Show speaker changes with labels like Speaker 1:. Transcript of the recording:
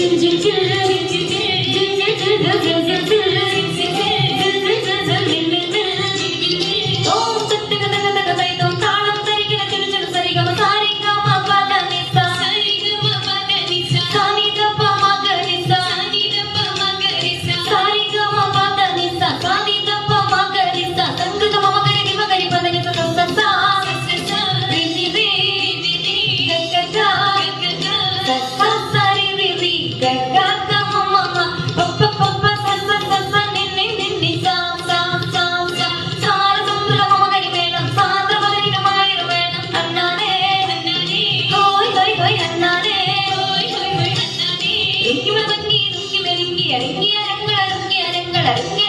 Speaker 1: 静静天。അരങ്ങ് അരങ്ങ് അരങ്ങ് അരങ്ങ്